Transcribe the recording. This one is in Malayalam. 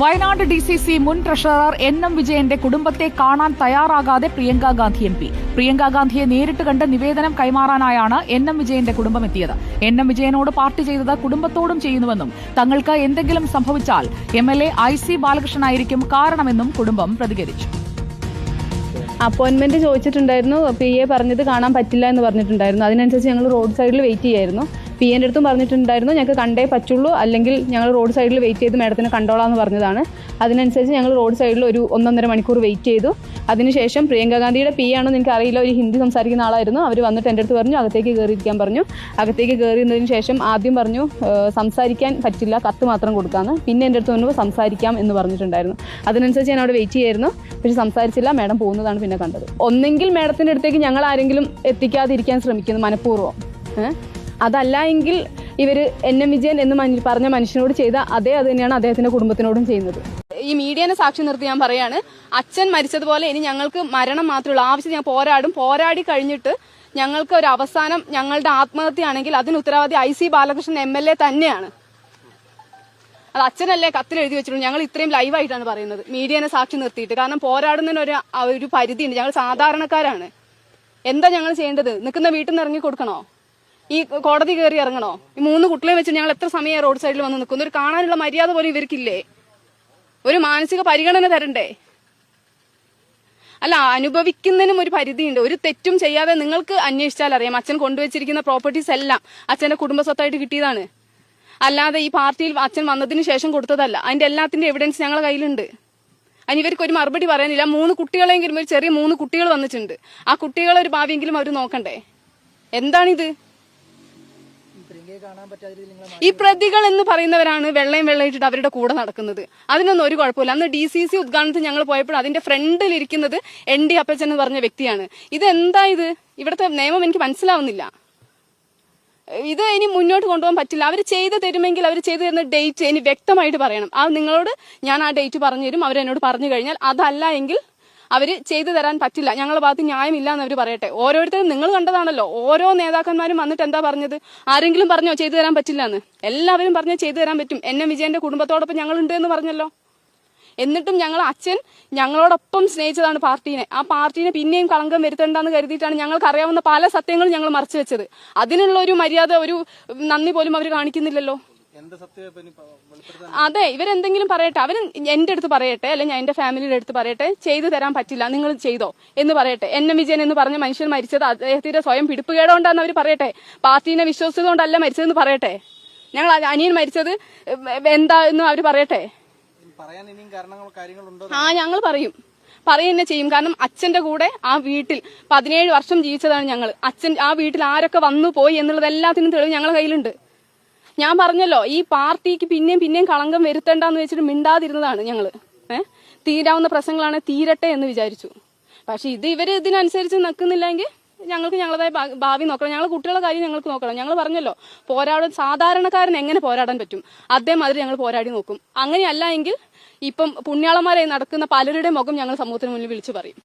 വയനാട് ഡി സി സി മുൻ ട്രഷറർ എൻ എം വിജയന്റെ കുടുംബത്തെ കാണാൻ തയ്യാറാകാതെ പ്രിയങ്ക ഗാന്ധി എം പി. പ്രിയങ്ക ഗാന്ധിയെ നേരിട്ട് കണ്ട് നിവേദനം കൈമാറാനായാണ് എൻ എം വിജയന്റെ കുടുംബം എത്തിയത് എൻ എം വിജയനോട് പാർട്ടി ചെയ്തത് കുടുംബത്തോടും ചെയ്യുന്നുവെന്നും തങ്ങൾക്ക് എന്തെങ്കിലും സംഭവിച്ചാൽ M L A I C ബാലകൃഷ്ണനായിരിക്കും കാരണമെന്നും കുടുംബം പ്രതികരിച്ചു. അപ്പോയിന്റ്മെന്റ് ചോദിച്ചിട്ടുണ്ടായിരുന്നു. പി എ പറഞ്ഞത് കാണാൻ പറ്റില്ല എന്ന് പറഞ്ഞിട്ടുണ്ടായിരുന്നു. അതിനനുസരിച്ച് ഞങ്ങൾ റോഡ് സൈഡിൽ വെയിറ്റ് ചെയ്യായിരുന്നു. പി എന്റെ അടുത്തും പറഞ്ഞിട്ടുണ്ടായിരുന്നു ഞങ്ങൾക്ക് കണ്ടേ പറ്റുള്ളൂ അല്ലെങ്കിൽ ഞങ്ങൾ റോഡ് സൈഡിൽ വെയിറ്റ് ചെയ്ത് മാഡത്തിന് കണ്ടോളാം എന്ന് പറഞ്ഞതാണ്. അതിനനുസരിച്ച് ഞങ്ങൾ റോഡ് സൈഡിൽ ഒരു ഒന്നൊന്നര മണിക്കൂർ വെയിറ്റ് ചെയ്തു. അതിനുശേഷം പ്രിയങ്ക ഗാന്ധിയുടെ പി ആണെന്ന് എനിക്ക് അറിയില്ല ഒരു ഹിന്ദി സംസാരിക്കുന്ന ആളായിരുന്നു. അവർ വന്നിട്ട് എന്റെ അടുത്ത് പറഞ്ഞു അകത്തേക്ക് കയറിയിരിക്കാൻ പറഞ്ഞു. അകത്തേക്ക് കയറിയതിന് ശേഷം ആദ്യം പറഞ്ഞു സംസാരിക്കാൻ പറ്റില്ല കത്ത് മാത്രം കൊടുക്കാമെന്ന് പിന്നെ എന്റെ അടുത്ത് പറഞ്ഞു സംസാരിക്കാം എന്ന് പറഞ്ഞിട്ടുണ്ടായിരുന്നു. അതിനനുസരിച്ച് ഞാൻ അവിടെ വെയിറ്റ് ചെയ്യായിരുന്നു. പക്ഷെ സംസാരിച്ചില്ല മാഡം പോകുന്നതാണ് പിന്നെ കണ്ടത്. ഒന്നെങ്കിൽ മാഡത്തിന്റെ അടുത്തേക്ക് ഞങ്ങൾ ആരെങ്കിലും എത്തിക്കാതിരിക്കാൻ ശ്രമിക്കുന്നു മനഃപൂർവം. ഏഹ്? അതല്ല എങ്കിൽ ഇവർ എൻ എം വിജയൻ എന്ന് പറഞ്ഞ മനുഷ്യനോട് ചെയ്ത അതേ അത് തന്നെയാണ് അദ്ദേഹത്തിന്റെ കുടുംബത്തിനോടും ചെയ്യുന്നത്. ഈ മീഡിയനെ സാക്ഷി നിർത്തി ഞാൻ പറയാണ് അച്ഛൻ മരിച്ചതുപോലെ ഇനി ഞങ്ങൾക്ക് മരണം മാത്രമേ ആവശ്യം ഞാൻ പോരാടും. പോരാടി കഴിഞ്ഞിട്ട് ഞങ്ങൾക്ക് ഒരു അവസാനം ഞങ്ങളുടെ ആത്മഹത്യയാണെങ്കിൽ അതിന് ഉത്തരവാദി I C Balakrishnan M L A തന്നെയാണ്. അത് അച്ഛനല്ലേ കത്തിൽ എഴുതി വെച്ചിട്ടുണ്ട് ഞങ്ങൾ ഇത്രയും ലൈവായിട്ടാണ് പറയുന്നത്. മീഡിയനെ സാക്ഷി നിർത്തിയിട്ട്. കാരണം പോരാടുന്നതിന് ഒരു ഒരു പരിധിയുണ്ട്. ഞങ്ങൾ സാധാരണക്കാരാണ്. എന്താ ഞങ്ങൾ ചെയ്യേണ്ടത്? നിൽക്കുന്ന വീട്ടിൽ നിന്ന് ഇറങ്ങി കൊടുക്കണോ? ഈ കോടതി കയറി ഇറങ്ങണോ? ഈ മൂന്ന് കുട്ടികളെ വെച്ച് ഞങ്ങൾ എത്ര സമയം റോഡ് സൈഡിൽ വന്ന് നിൽക്കുന്നു? ഒരു കാണാനുള്ള മര്യാദ പോലും ഇവർക്കില്ലേ? ഒരു മാനസിക പരിഗണന തരണ്ടേ? അല്ല അനുഭവിക്കുന്നതിനും ഒരു പരിധിയുണ്ട്. ഒരു തെറ്റും ചെയ്യാതെ നിങ്ങൾക്ക് അന്വേഷിച്ചാൽ അറിയാം. അച്ഛൻ കൊണ്ടുവച്ചിരിക്കുന്ന പ്രോപ്പർട്ടീസ് എല്ലാം അച്ഛന്റെ കുടുംബ സ്വത്തായിട്ട് കിട്ടിയതാണ്. അല്ലാതെ ഈ പാർട്ടിയിൽ അച്ഛൻ വന്നതിന് ശേഷം കൊടുത്തതല്ല. അതിന്റെ എല്ലാത്തിന്റെ എവിഡൻസ് ഞങ്ങളുടെ കയ്യിലുണ്ട്. അതിന് ഇവർക്ക് ഒരു മറുപടി പറയാനില്ല. മൂന്ന് കുട്ടികളെങ്കിലും ഒരു ചെറിയ മൂന്ന് കുട്ടികൾ വന്നിട്ടുണ്ട്. ആ കുട്ടികളെ ഒരു ഭാവിയെങ്കിലും അവർ നോക്കണ്ടേ? എന്താണിത്? ഈ പ്രതികൾ എന്ന് പറയുന്നവരാണ് വെള്ളയും വെള്ളയിട്ടിട്ട് അവരുടെ കൂടെ നടക്കുന്നത്. അതിനൊന്നും ഒരു കുഴപ്പമില്ല. അന്ന് ഡി സി സി ഉദ്ഘാടനത്തിൽ ഞങ്ങൾ പോയപ്പോൾ അതിന്റെ ഫ്രണ്ടിൽ ഇരിക്കുന്നത് എൻ ഡി അപ്പച്ചൻ എന്ന് പറഞ്ഞ വ്യക്തിയാണ്. ഇത് എന്താ ഇത്? ഇവിടുത്തെ നിയമം എനിക്ക് മനസ്സിലാവുന്നില്ല. ഇത് ഇനി മുന്നോട്ട് കൊണ്ടുപോകാൻ പറ്റില്ല. അവർ ചെയ്ത് തരുമെങ്കിൽ അവർ ചെയ്തു തരുന്ന ഡേറ്റ് ഇനി വ്യക്തമായിട്ട് പറയണം. ആ നിങ്ങളോട് ഞാൻ ആ ഡേറ്റ് പറഞ്ഞു തരും അവരെന്നോട് പറഞ്ഞു കഴിഞ്ഞാൽ അതല്ല എങ്കിൽ അവർ ചെയ്തു തരാൻ പറ്റില്ല. ഞങ്ങളുടെ ഭാഗത്ത് ന്യായമില്ല എന്ന് അവർ പറയട്ടെ. ഓരോരുത്തരും നിങ്ങൾ കണ്ടതാണല്ലോ. ഓരോ നേതാക്കന്മാരും വന്നിട്ട് എന്താ പറഞ്ഞത്? ആരെങ്കിലും പറഞ്ഞോ ചെയ്തു തരാൻ പറ്റില്ല എന്ന്? എല്ലാവരും പറഞ്ഞോ ചെയ്തു തരാൻ പറ്റും. എൻ എം വിജയന്റെ കുടുംബത്തോടൊപ്പം ഞങ്ങളുണ്ട് എന്ന് പറഞ്ഞല്ലോ. എന്നിട്ടും ഞങ്ങൾ അച്ഛൻ ഞങ്ങളോടൊപ്പം സ്നേഹിച്ചതാണ് പാർട്ടീനെ. ആ പാർട്ടീനെ പിന്നെയും കളങ്കം വരുത്തേണ്ടെന്ന് കരുതിയിട്ടാണ് ഞങ്ങൾക്ക് അറിയാവുന്ന പല സത്യങ്ങളും ഞങ്ങൾ മറച്ചു വെച്ചത്. അതിനുള്ള ഒരു മര്യാദ ഒരു നന്ദി പോലും അവർ കാണിക്കുന്നില്ലല്ലോ. അതെ ഇവരെന്തെങ്കിലും പറയട്ടെ. അവർ എന്റെ അടുത്ത് പറയട്ടെ അല്ലെങ്കിൽ ഞാൻ എന്റെ ഫാമിലിയുടെ അടുത്ത് പറയട്ടെ ചെയ്തു തരാൻ പറ്റില്ല നിങ്ങൾ ചെയ്തോ എന്ന് പറയട്ടെ. എൻ എം വിജയൻ എന്ന് പറഞ്ഞ മനുഷ്യൻ മരിച്ചത് അദ്ദേഹത്തിന്റെ സ്വയം പിടിപ്പുകേടുകൊണ്ടാന്ന് അവർ പറയട്ടെ. പാർട്ടീനെ വിശ്വസിച്ചതുകൊണ്ടല്ല മരിച്ചതെന്ന് പറയട്ടെ. ഞങ്ങൾ അനിയൻ മരിച്ചത് എന്താ എന്ന് അവർ പറയട്ടെ. ആ ഞങ്ങൾ പറയും. പറയുന്നെ ചെയ്യും. കാരണം അച്ഛന്റെ കൂടെ ആ വീട്ടിൽ പതിനേഴ് വർഷം ജീവിച്ചതാണ് ഞങ്ങൾ. അച്ഛൻ ആ വീട്ടിൽ ആരൊക്കെ വന്നു പോയി എന്നുള്ളത് എല്ലാത്തിനും തെളിവ് ഞങ്ങളുടെ കയ്യിലുണ്ട്. ഞാൻ പറഞ്ഞല്ലോ ഈ പാർട്ടിക്ക് പിന്നെയും പിന്നെയും കളങ്കം വരുത്തണ്ടെന്ന് വെച്ചിട്ട് മിണ്ടാതിരുന്നതാണ് ഞങ്ങൾ തീരാവുന്ന പ്രശ്നങ്ങളാണ് തീരട്ടെ എന്ന് വിചാരിച്ചു. പക്ഷെ ഇത് ഇവർ ഇതിനനുസരിച്ച് നിൽക്കുന്നില്ലെങ്കിൽ ഞങ്ങൾക്ക് ഞങ്ങളതായ ഭാവി നോക്കണം. ഞങ്ങൾ കുട്ടികളുടെ കാര്യം ഞങ്ങൾക്ക് നോക്കണം. ഞങ്ങൾ പറഞ്ഞല്ലോ പോരാടാൻ സാധാരണക്കാരൻ എങ്ങനെ പോരാടാൻ പറ്റും? അതേമാതിരി ഞങ്ങൾ പോരാടി നോക്കും. അങ്ങനെയല്ല എങ്കിൽ ഇപ്പം പുണ്യാളന്മാരെ നടക്കുന്ന പലരുടെ മുഖം ഞങ്ങൾ സമൂഹത്തിന് മുന്നിൽ വിളിച്ചു പറയും.